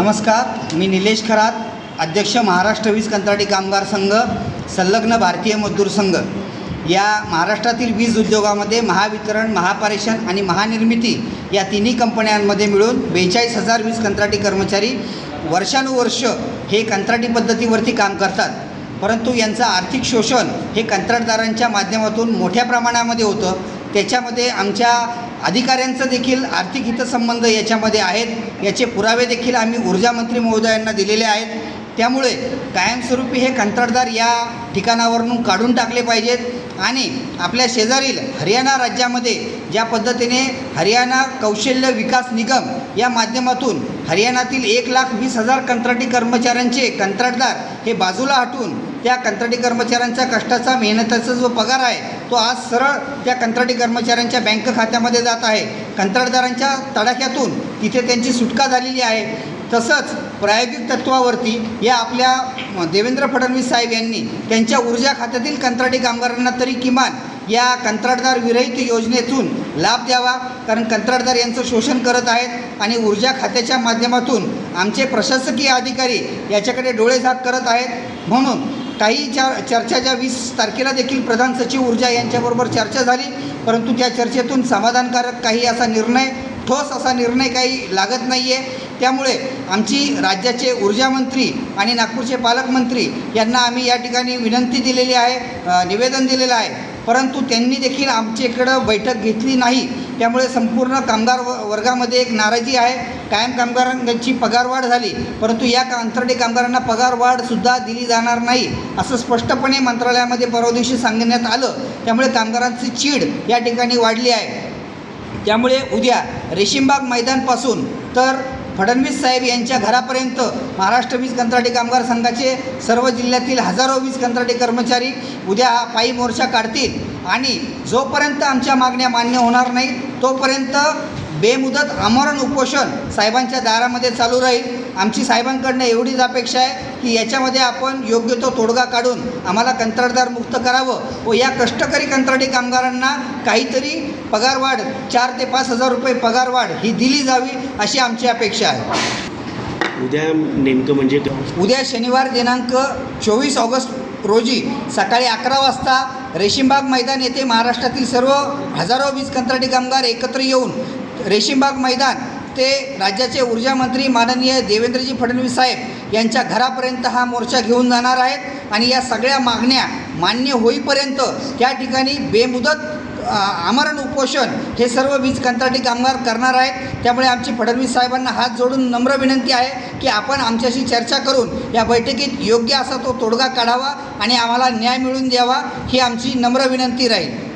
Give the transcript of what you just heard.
नमस्कार मी निलेश खरात अध्यक्ष महाराष्ट्र वीज कंत्राटी कामगार संघ संलग्न भारतीय मजदूर संघ. या महाराष्ट्रातील वीज उद्योगामध्ये महावितरण महापारेषण आणि महानिर्मिती या तिन्ही कंपन्यांमध्ये मिळून बेचाळीस हजार वीज कंत्राटी कर्मचारी वर्षानुवर्ष हे कंत्राटी पद्धतीवरती काम करतात. परंतु यांचं आर्थिक शोषण हे कंत्राटदारांच्या माध्यमातून मोठ्या प्रमाणामध्ये होतं. त्याच्यामध्ये आमच्या अधिकाऱ्यांचं देखील आर्थिक हितसंबंध याच्यामध्ये आहेत. याचे पुरावे देखील आम्ही ऊर्जा मंत्री महोदयांना दिलेले आहेत. त्यामुळे कायमस्वरूपी हे कंत्राटदार या ठिकाणावरून काढून टाकले पाहिजेत. आणि आपल्या शेजारील हरियाणा राज्यामध्ये ज्या पद्धतीने हरियाणा कौशल्य विकास निगम या माध्यमातून हरियाणातील एक लाख वीस हजार कंत्राटी कर्मचाऱ्यांचे कंत्राटदार हे बाजूला हटून त्या कंत्राटी कर्मचाऱ्यांच्या कष्टाचा मेहनतीचा जो पगार आहे तो आज सरळ त्या कंत्राटी कर्मचाऱ्यांच्या बँक खात्यामध्ये जात आहे. कंत्राटदारांच्या तडाख्यातून तिथे त्यांची सुटका झालेली आहे. तसंच प्रायोगिक तत्वावरती या आपल्या देवेंद्र फडणवीस साहेब यांनी त्यांच्या ऊर्जा खात्यातील कंत्राटी कामगारांना तरी किमान या कंत्राटदार विरहित योजनेतून लाभ द्यावा. कारण कंत्राटदार यांचं शोषण करत आहेत आणि ऊर्जा खात्याच्या माध्यमातून आमचे प्रशासकीय अधिकारी याच्याकडे डोळेझाक करत आहेत. म्हणून काही ज्या चर्चा ज्या वीस तारखेला देखील प्रधान सचिव ऊर्जा यांच्याबरोबर चर्चा झाली परंतु त्या चर्चेतून समाधानकारक काही असा निर्णय ठोस असा निर्णय काही लागत नाही आहे त्यामुळे आमची राज्याचे ऊर्जामंत्री आणि नागपूरचे पालकमंत्री यांना आम्ही या ठिकाणी विनंती दिलेली आहे निवेदन दिलेलं आहे. परंतु त्यांनी देखील आमच्याकडं बैठक घेतली नाही. त्यामुळे संपूर्ण कामगार व वर्गामध्ये एक नाराजी आहे. कायम कामगारांची पगारवाढ झाली. परंतु या कंत्राटी कामगारांना पगारवाढसुद्धा दिली जाणार नाही असं स्पष्टपणे मंत्रालयामध्ये परवा दिवशी सांगण्यात आलं. त्यामुळे कामगारांची चीड या ठिकाणी वाढली आहे. त्यामुळे उद्या रेशीमबाग मैदानपासून तर फडणवीस साहेब यांच्या घरापर्यंत महाराष्ट्र वीज कंत्राटी कामगार संघाचे सर्व जिल्ह्यातील हजारो वीज कंत्राटी कर्मचारी उद्या हा पायी मोर्चा काढतील. आणि जोपर्यंत आमच्या मागण्या मान्य होणार नाहीत तोपर्यंत बेमुदत आमरण उपोषण साहेबांच्या दारामध्ये चालू राहील. आमची साहेबांकडनं एवढीच अपेक्षा आहे की याच्यामध्ये आपण योग्य तो तोडगा काढून आम्हाला कंत्राटदार मुक्त करावं व या कष्टकरी कंत्राटी कामगारांना काहीतरी पगारवाढ चार ते पाच हजार रुपये पगारवाढ ही दिली जावी अशी आमची अपेक्षा आहे. उद्या नेमकं म्हणजे उद्या शनिवार दिनांक चोवीस ऑगस्ट रोजी सकाळी अकरा वाजता रेशीमबाग मैदान येथे महाराष्ट्रातील सर्व हजारो वीज कंत्राटी कामगार एकत्र येऊन रेशीमबाग मैदान ते राज्याचे ऊर्जा मंत्री माननीय देवेंद्रजी फडणवीस साहेब यांच्या घरापर्यंत हा मोर्चा घेऊन जाणार आहेत. आणि या सगळ्या मागण्या मान्य होईपर्यंत त्या ठिकाणी बेमुदत आमरण उपोषण हे सर्व वीज कंत्राटी कामगार करणार आहेत. त्यामुळे आमची फडणवीस साहेबांना हात जोडून नम्र विनंती आहे की आपण आमच्याशी चर्चा करून या बैठकीत योग्य असा तो तोडगा काढावा आणि आम्हाला न्याय मिळवून द्यावा ही आमची नम्र विनंती राहील.